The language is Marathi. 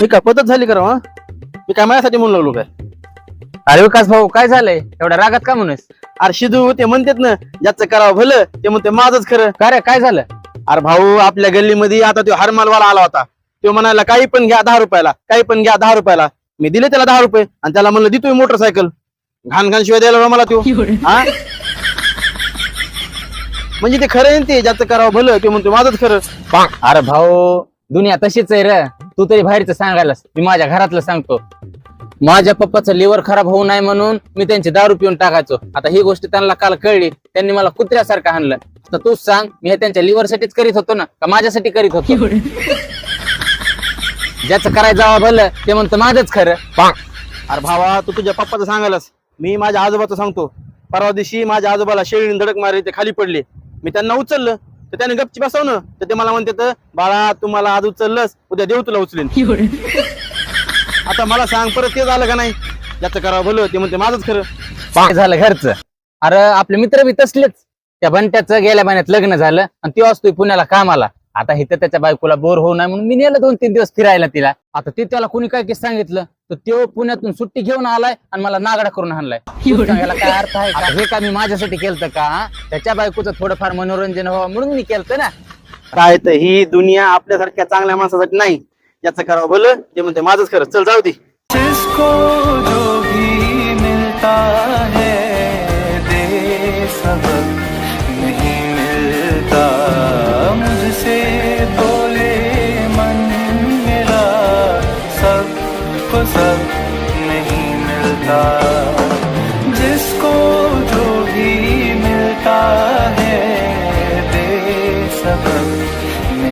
मी काय पद्धत झाली करा हा? मी काय माझ्यासाठी म्हणून लागलो काय? अरे विकास भाऊ काय झालंय? एवढ्या रागात का म्हणूस? अरे शिदू ते म्हणतात ना ज्याचं करावं भलं ते म्हणते माझंच खरं. का रे काय झालं? अरे भाऊ आपल्या गल्लीमध्ये आता तो हरमालवाला आला होता. तो म्हणाला काही पण घ्या दहा रुपयाला काही पण घ्या दहा रुपयाला. मी दिले त्याला दहा रुपये आणि त्याला म्हणलं देतोय मोटरसायकल. घाण घाण शिवाय द्यायला मला तो. हा? म्हणजे ते खरं आहे ना ते ज्याचं करावं भलं ते म्हणतो माझंच खरं. अरे भाऊ दुनिया तशीच आहे रे. तू तरी बाहेरचं सांगायलास. मी माझ्या घरातलं सांगतो. माझ्या पप्पाचं लिव्हर खराब होऊ नये म्हणून मी त्यांची दारू पिऊन टाकायचो. आता ही गोष्ट त्यांना काल कळली. त्यांनी मला कुत्र्यासारखं आणलं आता तूच सांग मी हे त्यांच्या लिव्हर साठीच करीत होतो ना? का माझ्यासाठी करीत होतो? ज्याचं करायचं जावं भलं ते म्हणतं माझंच खरं. अरे भावा तू तुझ्या पप्पाचं सांगायलास. मी माझ्या आजोबाचं सांगतो. परवा दिवशी माझ्या आजोबाला शेळीने धडक मारली ते खाली पडले. मी त्यांना उचललं. तर त्याने गपची बसवलं तर ते मला म्हणतात बाळा तुम्हाला आज उचललंस उद्या देव तुला उचलेन. आता मला सांग परत ते झालं का नाही? ज्याचं करावं भलं ते म्हणते माझंच खरं. झालं घरचं. अरे आपले मित्र बी तसलेच. त्या बंट्याचं गेल्या महिन्यात लग्न झालं आणि तो असतोय पुण्याला कामाला. आता इथं त्याच्या बायकोला बोर होऊ नये म्हणून मी नेलं दोन तीन दिवस फिरायला तिला. आता ते त्याला कुणी काय की सांगितलं? तर तो पुण्यातून सुट्टी घेऊन आलाय आणि मला नागडा करून आणलाय. तू सांग, याला काय अर्थ आहे का? हे का मी माझ्यासाठी केलं का? त्याच्या बायकोचं थोडंफार मनोरंजन व्हावं म्हणून मी केलं ना. काय तर ही दुनिया आपल्यासारख्या चांगल्या माणसासाठी नाही. ज्याचं करावं भलं. ते म्हणते माझंच खरं. चल जाऊ दे. को सब नहीं मिलता।